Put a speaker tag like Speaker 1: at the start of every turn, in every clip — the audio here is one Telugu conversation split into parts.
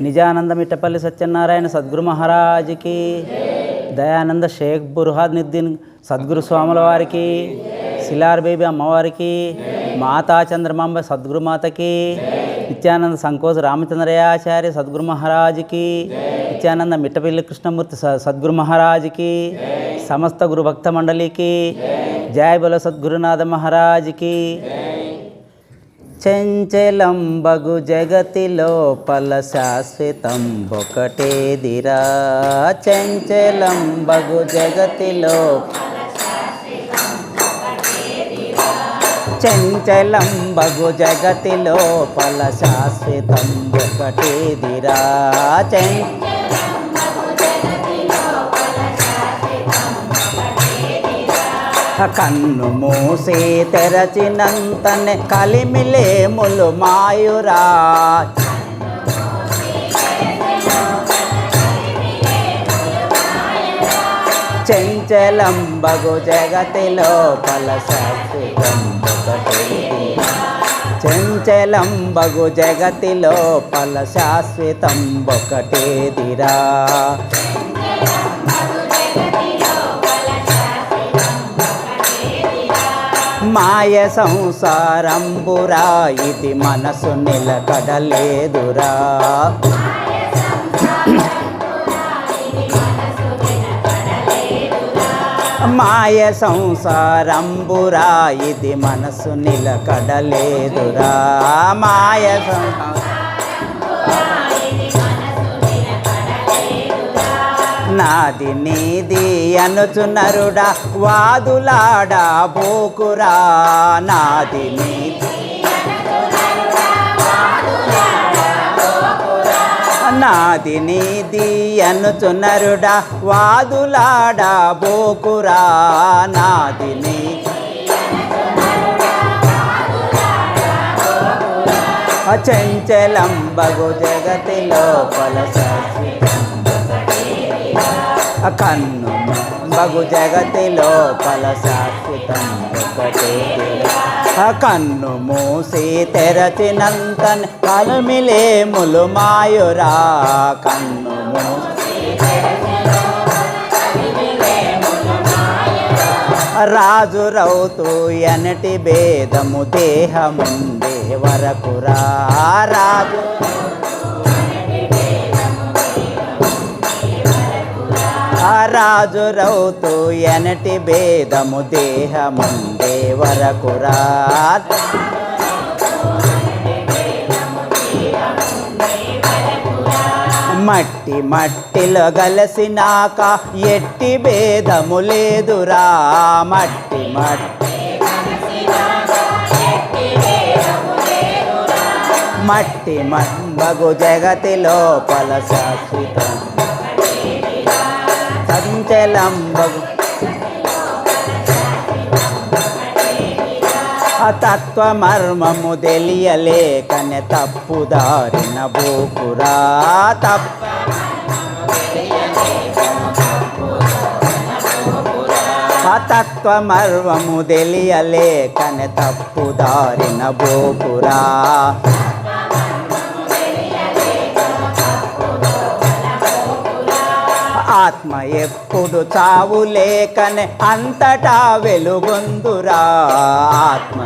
Speaker 1: నిజానంద మిట్టపల్లి సత్యనారాయణ సద్గురు మహారాజుకి. దయానంద షేక్ బుర్హాద్నుద్దీన్ సద్గురు స్వాముల వారికి. శిలార్ బేబీ అమ్మవారికి. మాతా చంద్రమాంబ సద్గురు మాతకి. నిత్యానంద సంకోచ రామచంద్రయాచార్య సద్గురు మహారాజుకి. నిత్యానంద మిట్టపల్లి కృష్ణమూర్తి స- సద్గురు మహారాజుకి. సమస్త గురుభక్త మండలికి. జయ బల సద్గురునాథ మహారాజుకి. చెంచలం బగు జగతి లోపల శాశ్వతం ఒకటేదిరా. చెంచలం బగు జగతిలో చెంచలం బగు జగతి లోపల శాశ్వతం ఒకటేదిరా. చెం కన్ను మూసి తెరచినంతనే కలిమిలేములు మాయురా చెంచలం బగు పల లోపల శాశ్వతం ఒకటేదిరా చెంచలం బగు జగతి పల శాశ్వతం ఒకటేదిరా మాయ సంసారంబురా ఇది మనసు నిలకడలేదురా. మాయ సంసారంబురా ఇది మనసు నిలకడలేదురా. మాయ సంసారం నాది నీది అనుచునరుడా వాదులాడా బోకురా. నాది నీది నాది నీది అనుచునరుడా వాదులాడా బోకురా. నాది నీది చంచలం బగు జగతి లోపల శాశ్వతం కన్ను బగు జగతి లోపల శాశ్వతం ఒకటే కన్ను మూసి తెరచినంతన్ కలమిలేములు మాయురా కన్ను మూసి రాజు రౌతు ఎనటి భేదము దేహముందే వరకురా రాజు ఆ రాజు రౌతు ఎనటి భేదము దేహముందే వరకురా మట్టి మట్టిలో గలసినాక ఎట్టి భేదము లేదురా. మట్టి మట్టి మట్టి మంబగు జగతి లోపల శాశ్వతం సంచలం బగు ఆ తెలియలేకనే తప్పుదారిన బోకురా తప్ప తత్వ తత్వమర్మము తెలియలేకనే తప్పుదారిన బోకురా ఆత్మ ఎప్పుడు చావు లేకనే అంతటా వెలుగొందురా. ఆత్మ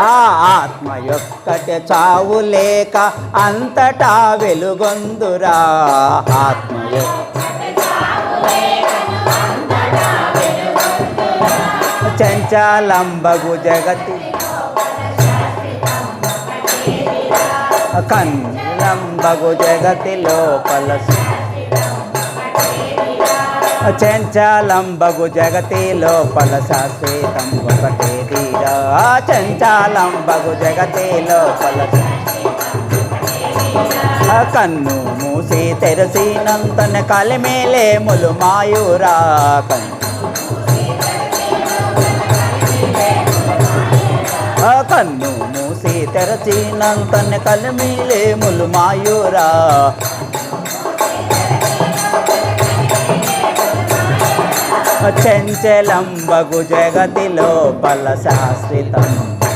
Speaker 1: ఆ ఆత్మ యొక్కటి చావు లేక అంతటా వెలుగొందురా. ఆత్మ చంచాలంబగు జగతి. బగు జగతి లోపల చంచాలంబగు జగతి లోపల శాశ్వతం ఒకటే తీరా. చంచాలంబగు జగతి లోపల కన్ను మూసి తెరసినంతన కలిమేలే ములు మాయూరా కన్ను కన్ను మూసి కలిమిలేములు మాయూరా చంచలంబగు జగతి లోపల శాశ్వతం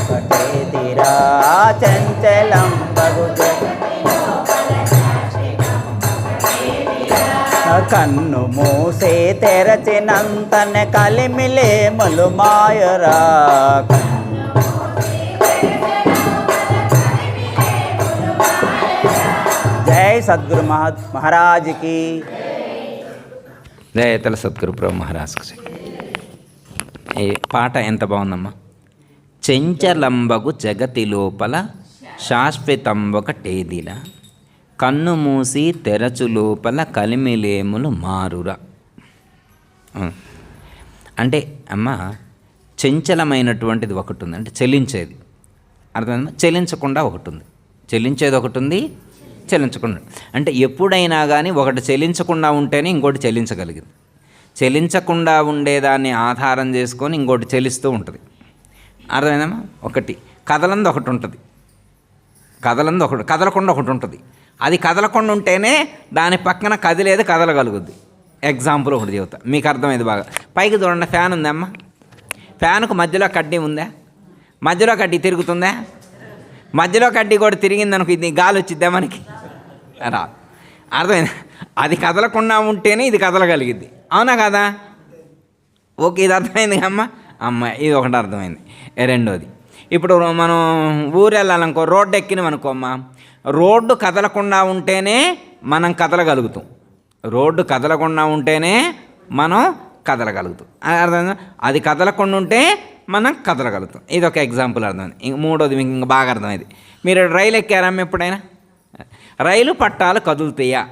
Speaker 1: ఒకటే తీరా. ఏమిరా చంచలం కన్ను మూసే తెరచినంతనే కలిమిలేమలు మాయరా జై సద్గురు మహా మహారాజ్కి.
Speaker 2: దయతల సద్గురు ప్రభు మహారాజ్కు. ఈ పాట ఎంత బాగుందమ్మా? చెంచలంబగు జగతి లోపల శాశ్వతంబొక టేదిల. కన్ను మూసి తెరచు లోపల కలిమిలేములు మారురా. అంటే అమ్మ చెంచలమైనటువంటిది ఒకటి ఉంది అంటే చెలించేది. అర్థమైందా? చెలించకుండా ఒకటి ఉంది చెలించేది ఒకటి ఉంది చెల్లించకుండా అంటే ఎప్పుడైనా కానీ ఒకటి చెల్లించకుండా ఉంటేనే ఇంకోటి చెల్లించగలిగింది. చెల్లించకుండా ఉండేదాన్ని ఆధారం చేసుకొని ఇంకోటి చెల్లిస్తూ ఉంటుంది. అర్థమైందమ్మా? ఒకటి. కదలంది ఒకటి ఉంటుంది. కదలంది ఒకటి కదలకుండా ఒకటి ఉంటుంది. అది కదలకుండా ఉంటేనే దాని పక్కన కదిలేదు కదలగలుగుద్ది. ఎగ్జాంపుల్ ఒకటి చెబుతా. మీకు అర్థమైంది బాగా. పైకి చూడండి ఫ్యాన్ ఉందమ్మా. ఫ్యాన్కు మధ్యలో కడ్డీ ఉందా? మధ్యలో కడ్డీ తిరుగుతుందా? మధ్యలో కడ్డీ కూడా తిరిగిందనుకో ఇది గాలి వచ్చిద్దా మనకి? రా. అర్థమైంది? అది కదలకుండా ఉంటేనే ఇది కదలగలిగింది అవునా కదా? ఓకే ఇది అర్థమైంది అమ్మ. అమ్మ ఇది ఒకటి అర్థమైంది. రెండోది. ఇప్పుడు మనం ఊరు వెళ్ళాలనుకో రోడ్డు ఎక్కినాం అమ్మ రోడ్డు కదలకుండా ఉంటేనే మనం కదలగలుగుతాం. రోడ్డు కదలకుండా ఉంటేనే మనం కదలగలుగుతాం. అది అర్థమైందా? అది కదలకుండా ఉంటే మనం కదలగలుగుతాం. ఇది ఒక ఎగ్జాంపుల్ అర్థమైంది. ఇంక మూడోది మీకు ఇంకా బాగా అర్థమైంది. మీరు రైలు ఎక్కారమ్మ ఎప్పుడైనా? రైలు పట్టాలు కదులుతాయా?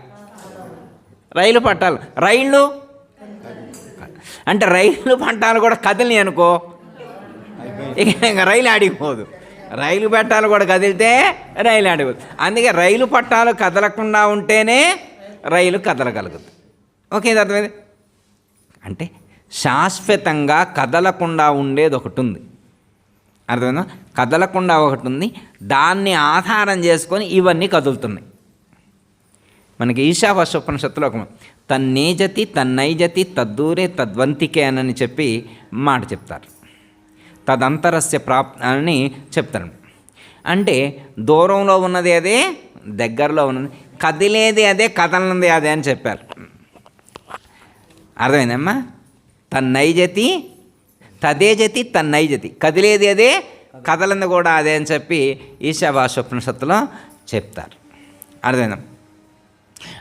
Speaker 2: రైలు పట్టాలు. రైళ్ళు? అంటే రైలు పట్టాలు కూడా కదిలి అనుకో. ఇక ఇంకా రైలు ఆడిపోదు. రైలు పట్టాలు కూడా కదిలితే రైలు ఆడిపోదు. అందుకే రైలు పట్టాలు కదలకుండా ఉంటేనే రైలు కదలగలుగుతుంది. ఓకే ఇది అర్థమైంది? అంటే శాశ్వతంగా కదలకుండా ఉండేది ఒకటి ఉంది. అర్థమైందా? కదలకుండా ఒకటి ఉంది. దాన్ని ఆధారం చేసుకొని ఇవన్నీ కదులుతున్నాయి. మనకి ఈశావాసోపనిషత్తులో ఒక తన్నేజతి తన్నైజతి తద్దూరే తద్వంతికే అని చెప్పి మాట చెప్తారు. తదంతరస్య ప్రాప్ అని చెప్తారు. అంటే దూరంలో ఉన్నది అదే దగ్గరలో ఉన్నది కదిలేది అదే కదలనిది అదే అని చెప్పారు. అర్థమైందమ్మా? తన్నైజతి తదేజతి తన్నైజతి కదిలేది అదే కదలంది కూడా అదే అని చెప్పి ఈశావాసోపనిషత్తులో చెప్తారు. అర్థమైందమ్మా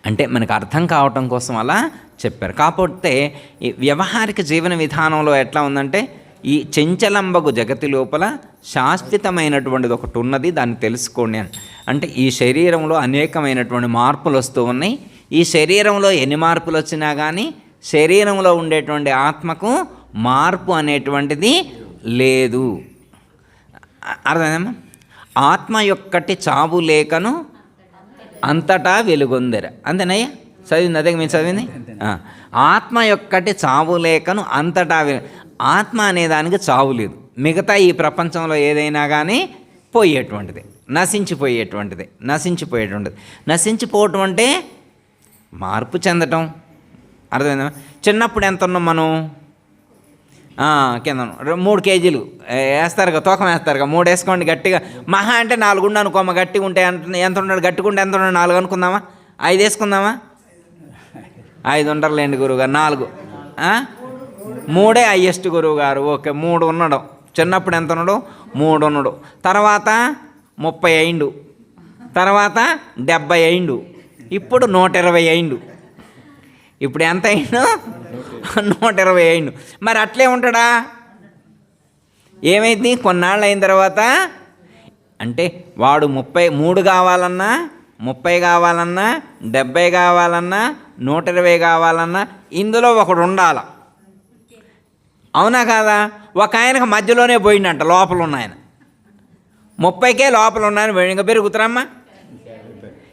Speaker 2: అంటే మనకు అర్థం కావటం కోసం అలా చెప్పారు. కాకపోతే ఈ వ్యవహారిక జీవన విధానంలో ఎట్లా ఉందంటే ఈ చెంచలంబగు జగతి లోపల శాశ్వతమైనటువంటిది ఒకటి ఉన్నది దాన్ని తెలుసుకోండి అని. అంటే ఈ శరీరంలో అనేకమైనటువంటి మార్పులు వస్తూ ఉన్నాయి. ఈ శరీరంలో ఎన్ని మార్పులు వచ్చినా కానీ శరీరంలో ఉండేటువంటి ఆత్మకు మార్పు అనేటువంటిది లేదు. అర్థమేమా ఆత్మ యొక్కటి చావు లేకను అంతటా వెలుగొందెర. అంతేనయ్యా? చదివింది అదే మీరు చదివింది. ఆత్మ యొక్కటి చావు లేకను అంతటా ఆత్మ అనేదానికి చావు లేదు. మిగతా ఈ ప్రపంచంలో ఏదైనా కానీ పోయేటువంటిది. నశించిపోయేటువంటిది. నశించిపోయేటువంటిది. నశించిపోవటం అంటే మార్పు చెందటం. అర్థమైందా? చిన్నప్పుడు ఎంత ఉన్నాం మనం? కింద మూడు కేజీలు. వేస్తారు వేస్తారుగా తూకం వేస్తారుగా మూడు వేసుకోండి గట్టిగా. మహా అంటే నాలుగు ఉండి అనుకోమా గట్టిగా ఉంటే ఎంత ఎంత ఉన్నాడు గట్టిగా ఎంత ఉన్నాడు నాలుగు అనుకుందామా? ఐదు వేసుకుందామా? ఐదు ఉండర్లేండి గురువుగారు నాలుగు. మూడే హయ్యెస్ట్ గురువు గారు ఓకే మూడు ఉన్నాడు. చిన్నప్పుడు ఎంత ఉన్నాడు? మూడు ఉన్నాడు. తర్వాత ముప్పై అయిండు. తర్వాత డెబ్బై అయిండు. ఇప్పుడు నూట ఇరవై అయిండు. ఇప్పుడు ఎంత అయిండు? నూట ఇరవై అయిండు మరి అట్లే ఉంటాడా? ఏమైంది? కొన్నాళ్ళు అయిన తర్వాత అంటే వాడు ముప్పై మూడు కావాలన్నా ముప్పై కావాలన్నా డెబ్బై కావాలన్నా నూట ఇరవై కావాలన్నా ఇందులో ఒకడు ఉండాల. అవునా కాదా? ఒక ఆయనకు మధ్యలోనే పోయిండంట లోపల ఉన్న ఆయన. ముప్పైకే లోపల ఉన్నాయని పోయి- ఇంకా పెరుగుతారమ్మా?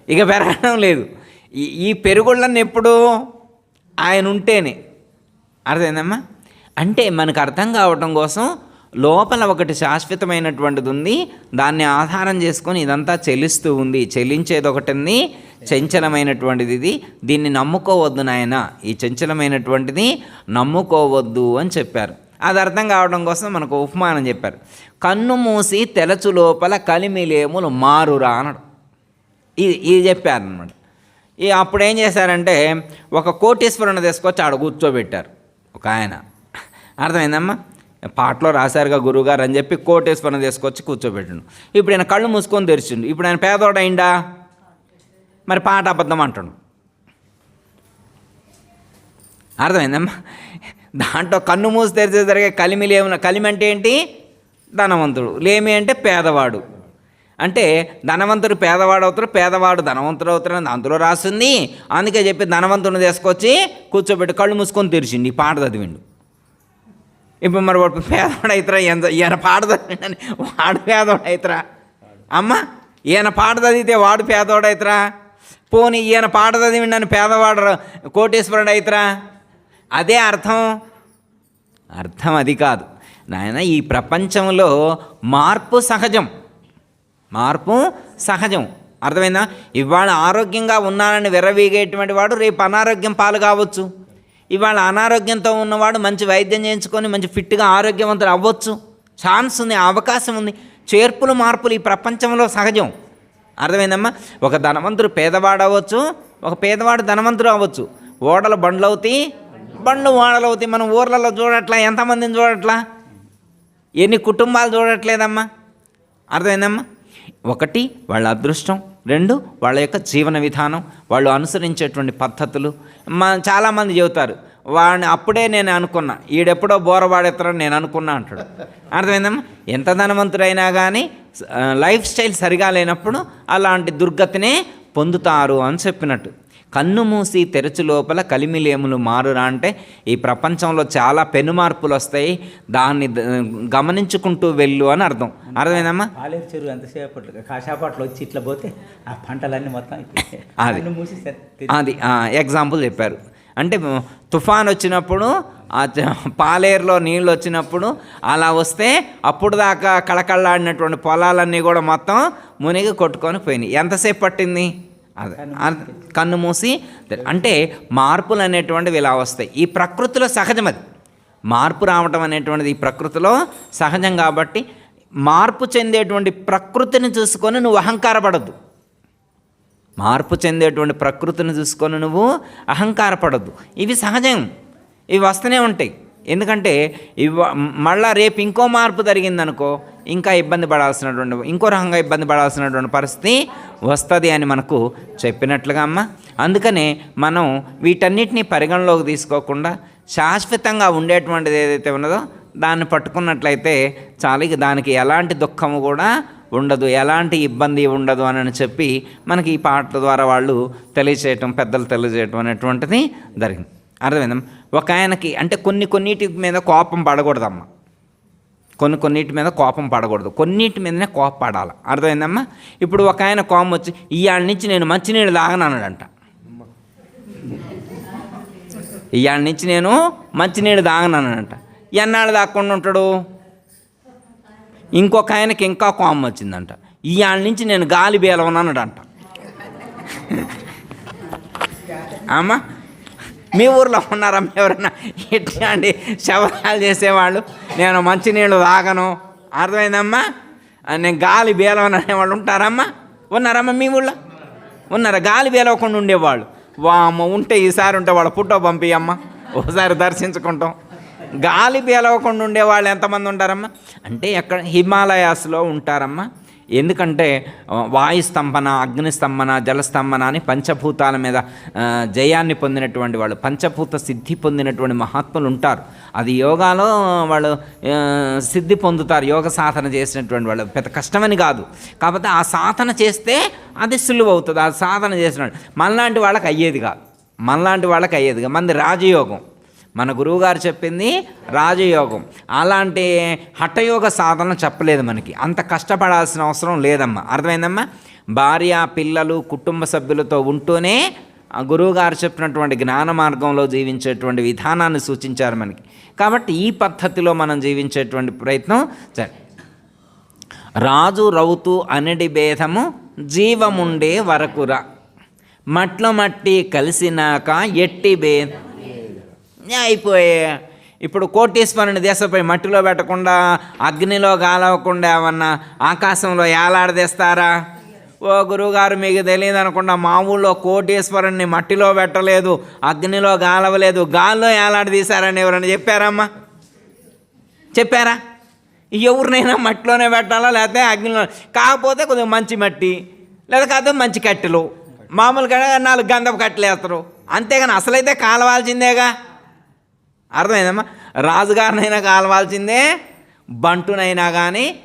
Speaker 2: ఇక పెరగడం లేదు. ఈ ఈ పెరుగుళ్ళని ఎప్పుడు? ఆయన ఉంటేనే. అర్థమైందమ్మా? అంటే మనకు అర్థం కావటం కోసం లోపల ఒకటి శాశ్వతమైనటువంటిది ఉంది దాన్ని ఆధారం చేసుకొని ఇదంతా చెల్లిస్తూ ఉంది. చెల్లించేది ఒకటి ఉంది చంచలమైనటువంటిది ఇది దీన్ని నమ్ముకోవద్దు నాయన. ఈ చంచలమైనటువంటిది నమ్ముకోవద్దు అని చెప్పారు. అది అర్థం కావడం కోసం మనకు ఉపమానం చెప్పారు. కన్ను మూసి తెలచు లోపల కలిమిలేములు మారురా అన్నాడు. ఇది ఇది చెప్పారనమాట ఈ అప్పుడు ఏం చేశారంటే ఒక కోటీశ్వరుని తీసుకొచ్చి ఆడ కూర్చోబెట్టారు. ఒక ఆయన. అర్థమైందమ్మా? పాటలో రాశారుగా గురువుగారు అని చెప్పి కోటేశ్వరం తీసుకొచ్చి కూర్చోబెట్టిండు. ఇప్పుడు ఆయన కళ్ళు మూసుకొని తెరిచిండు. ఇప్పుడు ఆయన పేదోడైండా మరి పాట అబద్ధం అంటాడు. అర్థమైందమ్మా? దాంట్లో కన్ను మూసి తెరిచే జరిగే కలిమి లేవు కలిమి అంటే ఏంటి? ధనవంతుడు. లేమి అంటే పేదవాడు. అంటే ధనవంతుడు పేదవాడు అవుతాడు పేదవాడు ధనవంతుడు అవుతాడని అందులో రాసింది. అందుకే చెప్పి ధనవంతుడిని తీసుకొచ్చి కూర్చోబెట్టి కళ్ళు మూసుకొని తెరిచిండి ఈ పాట చదివిండు. ఇప్పుడు మరి వాడు పేదవాడు అవుతారా ఎంత ఈయన పాట చదివిండని వాడు పేదవాడు అవుతారా అమ్మ ఈయన పాట చదివితే వాడు పేదవాడు అవుతారా పోనీ ఈయన పాట చదివిండని పేదవాడు కోటేశ్వరుడు అవుతారా అదే అర్థం? అర్థం అది కాదు. నాయన ఈ ప్రపంచంలో మార్పు సహజం. మార్పు సహజం. అర్థమైందా? ఇవాళ ఆరోగ్యంగా ఉన్నానని విర్రవీగేటువంటి వాడు రేపు అనారోగ్యం పాలు కావచ్చు. ఇవాళ అనారోగ్యంతో ఉన్నవాడు మంచి వైద్యం చేయించుకొని మంచి ఫిట్గా ఆరోగ్యవంతుడు అవ్వచ్చు. ఛాన్స్ ఉంది అవకాశం ఉంది. చేర్పులు మార్పులు ఈ ప్రపంచంలో సహజం. అర్థమైందమ్మా? ఒక ధనవంతుడు పేదవాడు అవ్వచ్చు ఒక పేదవాడు ధనవంతుడు అవ్వచ్చు. ఓడలు బండ్లు అవుతాయి బండ్లు ఓడలు అవుతాయి మనం ఊర్లలో చూడట్లా ఎంతమందిని చూడట్లా? ఎన్ని కుటుంబాలు చూడట్లేదమ్మా? అర్థమైందమ్మా? ఒకటి వాళ్ళ అదృష్టం రెండు వాళ్ళ యొక్క జీవన విధానం వాళ్ళు అనుసరించేటువంటి పద్ధతులు. మా చాలామంది చెబుతారు వాడిని అప్పుడే నేను అనుకున్నా ఈడెప్పుడో బోరవాడెత్తరని నేను అనుకున్నా అంటాడు. అర్థమైందమ్మా? ఎంత ధనవంతుడైనా కానీ లైఫ్ స్టైల్ సరిగా లేనప్పుడు అలాంటి దుర్గతినే పొందుతారు అని చెప్పినట్టు. కన్ను మూసి తెరచు లోపల కలిమిలేములు మారురా అంటే ఈ ప్రపంచంలో చాలా పెనుమార్పులు వస్తాయి దాన్ని గమనించుకుంటూ వెళ్ళు అని అర్థం. అర్థమైందమ్మా?
Speaker 1: పాలేరు చెరువు ఎంతసేపట్లో కాశాపట్లో వచ్చి ఇట్లా పోతే ఆ పంటలన్నీ మొత్తం.
Speaker 2: అది. అది ఎగ్జాంపుల్ చెప్పారు. అంటే తుఫాన్ వచ్చినప్పుడు పాలేరులో నీళ్ళు వచ్చినప్పుడు అలా వస్తే అప్పుడు దాకా కళకళలాడినటువంటి పొలాలన్నీ కూడా మొత్తం మునిగి కొట్టుకొని పోయినాయి. ఎంతసేపు పట్టింది? కన్ను మూసి అంటే మార్పులు అనేటువంటివి ఇలా వస్తాయి. ఈ ప్రకృతిలో సహజం అది. మార్పు రావటం అనేటువంటిది ఈ ప్రకృతిలో సహజం కాబట్టి మార్పు చెందేటువంటి ప్రకృతిని చూసుకొని నువ్వు అహంకారపడద్దు. మార్పు చెందేటువంటి ప్రకృతిని చూసుకొని నువ్వు అహంకారపడద్దు. ఇవి సహజం. ఇవి వస్తూనే ఉంటాయి. ఎందుకంటే ఇవ మళ్ళా రేపు ఇంకో మార్పు జరిగిందనుకో ఇంకా ఇబ్బంది పడాల్సినటువంటి ఇంకో రకంగా ఇబ్బంది పడాల్సినటువంటి పరిస్థితి వస్తుంది అని మనకు చెప్పినట్లుగా అమ్మ. అందుకనే మనం వీటన్నిటిని పరిగణలోకి తీసుకోకుండా శాశ్వతంగా ఉండేటువంటిది ఏదైతే ఉన్నదో దాన్ని పట్టుకున్నట్లయితే చాలా దానికి ఎలాంటి దుఃఖము కూడా ఉండదు ఎలాంటి ఇబ్బంది ఉండదు అని చెప్పి మనకి ఈ పాటల ద్వారా వాళ్ళు తెలియచేయటం పెద్దలు తెలియజేయటం అనేటువంటిది జరిగింది. అర్థమైందమ్మా ఒక ఆయనకి అంటే కొన్ని కొన్నిటి మీద కోపం పడకూడదమ్మా. కొన్ని కొన్నిటి మీద కోపం పడకూడదు. కొన్నిటి మీదనే కోపం పడాలి అర్థమైందమ్మా? ఇప్పుడు ఒక ఆయన కోపం వచ్చి ఇవాళ నుంచి నేను మంచినీళ్ళు తాగనన్నాడంట ఇవాళ నుంచి నేను మంచినీళ్ళు తాగనన్నాడంట ఎన్నాళ్ళు దాక్కుండా ఉంటాడు? ఇంకొక ఆయనకి ఇంకా కోపం వచ్చిందంట. ఇవాళ నుంచి నేను గాలి బేలవనన్నాడంట అమ్మా? మీ ఊర్లో ఉన్నారమ్మా ఎవరన్నా ఇట్లాంటి శవరాలు చేసేవాళ్ళు? నేను మంచినీళ్ళు తాగను. అర్థమైందమ్మా? నేను గాలి బేలవని అనేవాళ్ళు ఉంటారమ్మా? ఉన్నారమ్మా మీ ఊళ్ళో ఉన్నారా? గాలి బేలవకుండా ఉండేవాళ్ళు. వామ్మ ఉంటే ఈసారి ఉంటే వాళ్ళ ఫోటో పంపియమ్మా. ఒకసారి దర్శించుకుంటాం. గాలి బేలవకుండా ఉండేవాళ్ళు ఎంతమంది ఉంటారమ్మా? అంటే ఎక్కడ హిమాలయాస్లో ఉంటారమ్మా. ఎందుకంటే వాయు స్తంభన అగ్నిస్తంభన జలస్తంభన అని పంచభూతాల మీద జయాన్ని పొందినటువంటి వాళ్ళు పంచభూత సిద్ధి పొందినటువంటి మహాత్ములు ఉంటారు. అది యోగాలో వాళ్ళు సిద్ధి పొందుతారు యోగ సాధన చేసినటువంటి వాళ్ళు. పెద్ద కష్టమని కాదు. కాకపోతే ఆ సాధన చేస్తే అది సులువు అవుతుంది ఆ సాధన చేసిన మనలాంటి వాళ్ళకి అయ్యేది కాదు. మనలాంటి వాళ్ళకి అయ్యేది కాదు. మంది రాజయోగం. మన గురువుగారు చెప్పింది రాజయోగం. అలాంటి హఠయోగ సాధన చెప్పలేదు మనకి. అంత కష్టపడాల్సిన అవసరం లేదమ్మా. అర్థమైందమ్మా? భార్య పిల్లలు కుటుంబ సభ్యులతో ఉంటూనే గురువుగారు చెప్పినటువంటి జ్ఞాన మార్గంలో జీవించేటువంటి విధానాన్ని సూచించారు మనకి. కాబట్టి ఈ పద్ధతిలో మనం జీవించేటువంటి ప్రయత్నం సరే రాజు రౌతు అనడి భేదము జీవముండే వరకురా మట్లో మట్టి కలిసినాక ఎట్టి భేదం అయిపోయే ఇప్పుడు కోటీశ్వరుని దేశపై మట్టిలో పెట్టకుండా అగ్నిలో గాలవకుండా ఏమన్నా ఆకాశంలో ఏలాడదీస్తారా ఓ గురువుగారు మీకు తెలియదు అనుకుండా మా ఊళ్ళో కోటీశ్వరుణ్ణి మట్టిలో పెట్టలేదు అగ్నిలో గాలవలేదు గాల్లో ఏలాడదీశారని ఎవరైనా చెప్పారమ్మా? చెప్పారా? ఎవరినైనా మట్టిలోనే పెట్టాలా? లేకపోతే అగ్నిలో? కాకపోతే కొంచెం మంచి మట్టి లేదా కాకపోతే మంచి కట్టెలు. మామూలుగా నాలుగు గంధపు కట్టెలు వేస్తారు. అంతేగాని అసలైతే కాలవాల్సిందేగా? అర్థమైందమ్మా? రాజుగారినైనా కాలవాల్సిందే బంటునైనా కానీ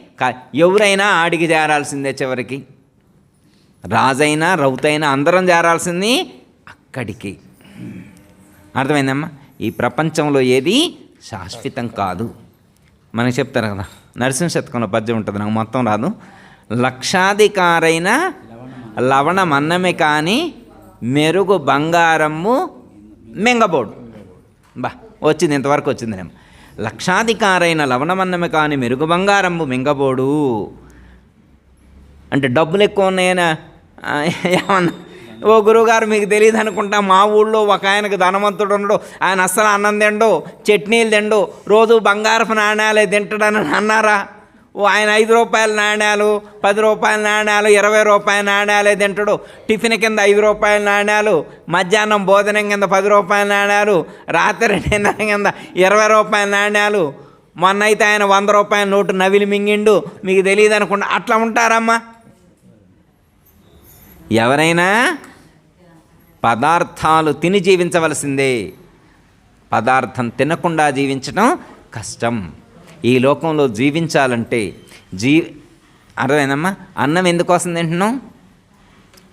Speaker 2: ఎవరైనా ఆడికి చేరాల్సిందే చివరికి. రాజైనా రౌతైనా అందరం చేరాల్సింది అక్కడికి. అర్థమైందమ్మా? ఈ ప్రపంచంలో ఏది శాశ్వతం కాదు. మనకి చెప్తారు కదా నరసింహ శతకంలో పద్యం ఉంటుంది నాకు మొత్తం రాదు. లక్షాధికారైన లవణం అన్నమే కానీ మెరుగు బంగారము మింగబోడు. బా వచ్చింది ఇంతవరకు వచ్చింది నేను. లక్షాధికారైన లవణమన్నమే కానీ మెరుగు బంగారము మింగబోడు. అంటే డబ్బులు ఎక్కువ ఉన్నాయని ఏమన్నా? ఓ గురువుగారు మీకు తెలియదు అనుకుంటా మా ఊళ్ళో ఒక ఆయనకు ధనవంతుడు ఉండడు. ఆయన అస్సలు అన్నం తిండు చట్నీలు తిండు రోజు బంగారపు నాణ్యాలే తింటాడని అన్నారా? ఆయన ఐదు రూపాయల నాణ్యాలు పది రూపాయల నాణ్యాలు ఇరవై రూపాయల నాణ్యాలే తింటాడు. టిఫిన్ కింద ఐదు రూపాయల నాణ్యాలు మధ్యాహ్నం భోజనం కింద పది రూపాయల నాణ్యాలు రాత్రి డిన్నర్ కింద ఇరవై రూపాయల నాణ్యాలు మొన్న అయితే ఆయన వంద రూపాయల నోటు నవిలి మింగిండు. మీకు తెలియదు అనుకుంటా. అట్లా ఉంటారమ్మా. ఎవరైనా పదార్థాలు తిని జీవించవలసిందే. పదార్థం తినకుండా జీవించడం కష్టం. ఈ లోకంలో జీవించాలంటే జీ అర్థమైందమ్మా? అన్నం ఎందుకోసం తింటున్నాం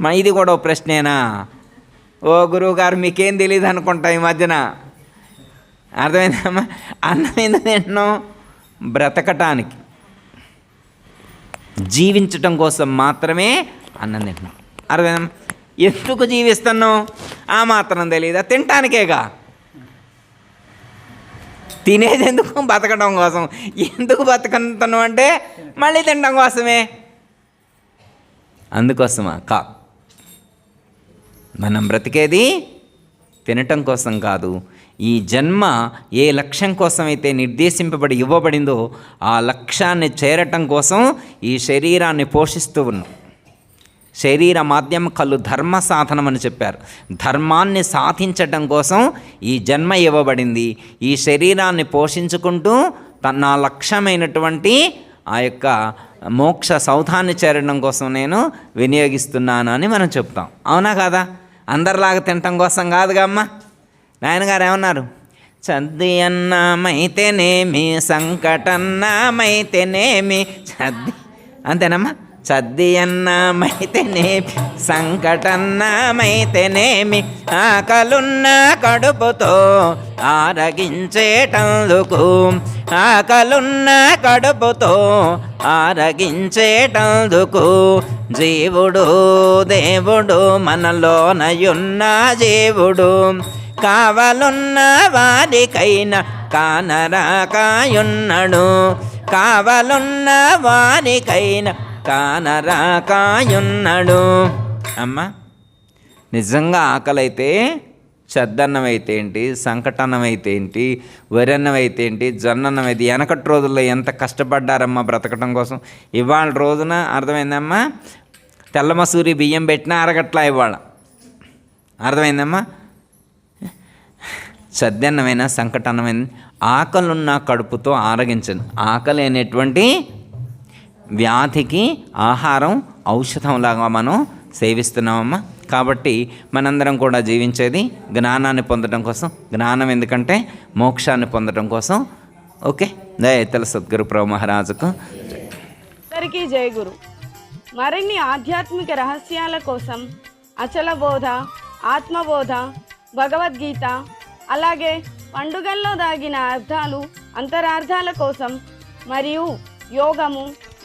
Speaker 2: మా ఇది కూడా ఓ ప్రశ్నేనా? ఓ గురువు గారు మీకేం తెలియదు అనుకుంటా ఈ మధ్యన. అర్థమైందమ్మా? అన్నం ఎందుకు తింటున్నాం బ్రతకటానికి. జీవించటం కోసం మాత్రమే అన్నం తింటున్నాం అర్థమైందమ్మా? ఎందుకు జీవిస్తున్నాం ఆ మాత్రం తెలియదా తినటానికేగా తినేది ఎందుకు బతకడం కోసం? ఎందుకు బతకతున్నాం అంటే మళ్ళీ తినడం కోసమే. అందుకోసమా? కా. మనం బ్రతికేది తినటం కోసం కాదు. ఈ జన్మ ఏ లక్ష్యం కోసం అయితే నిర్దేశింపబడి ఇవ్వబడిందో ఆ లక్ష్యాన్ని చేరటం కోసం ఈ శరీరాన్ని పోషిస్తూ ఉన్నాం. శరీర మాధ్యమ కళ్ళు ధర్మ సాధనం అని చెప్పారు. ధర్మాన్ని సాధించటం కోసం ఈ జన్మ ఇవ్వబడింది. ఈ శరీరాన్ని పోషించుకుంటూ తన నా లక్ష్యమైనటువంటి ఆ యొక్క మోక్ష సౌధాన్ని చేరడం కోసం నేను వినియోగిస్తున్నాను అని మనం చెప్తాం. అవునా కదా? అందరిలాగా తినటం కోసం కాదుగా అమ్మ. నాయనగారు ఏమన్నారు? చద్ది అన్నమైతేనేమి సంకటన్నమైతేనేమి చద్ది అంతేనమ్మా. చద్ది అన్నమైతేనేమి సంకటన్నామైతేనేమి ఆకలున్న కడుపుతో ఆరగించేటందుకు ఆకలున్న కడుపుతో ఆరగించేటందుకు జీవుడు దేవుడు మనలోనయున్న జీవుడు కావలున్న వారికైనా కానరాకాయున్నడు కావలున్న వారికైనా కానరాకాయున్నాడు. అమ్మా నిజంగా ఆకలైతే చెద్దన్నం అయితే ఏంటి సంకటన్నం అయితే ఏంటి వరన్నం అయితే ఏంటి జొన్నన్నం అయితే వెనకటి రోజుల్లో ఎంత కష్టపడ్డారమ్మా బ్రతకటం కోసం. ఇవాళ రోజున అర్థమైందమ్మా? తెల్లమసూరి బియ్యం పెట్టినా అరగట్లా ఇవాళ. అర్థమైందమ్మా? సద్దన్నమైన సంకటన్నమైన ఆకలున్న కడుపుతో ఆరగించను. ఆకలి అనేటువంటి వ్యాధికి ఆహారం ఔషధంలాగా మనం సేవిస్తున్నామమ్మా. కాబట్టి మనందరం కూడా జీవించేది జ్ఞానాన్ని పొందడం కోసం. జ్ఞానం ఎందుకంటే మోక్షాన్ని పొందడం కోసం. ఓకే? దయతల సద్గురు ప్రభు మహారాజుకు.
Speaker 3: అందరికీ జయ గురు. మరిన్ని ఆధ్యాత్మిక రహస్యాల కోసం అచల బోధ ఆత్మబోధ భగవద్గీత అలాగే పండుగల్లో దాగిన అర్థాలు అంతరార్థాల కోసం మరియు యోగము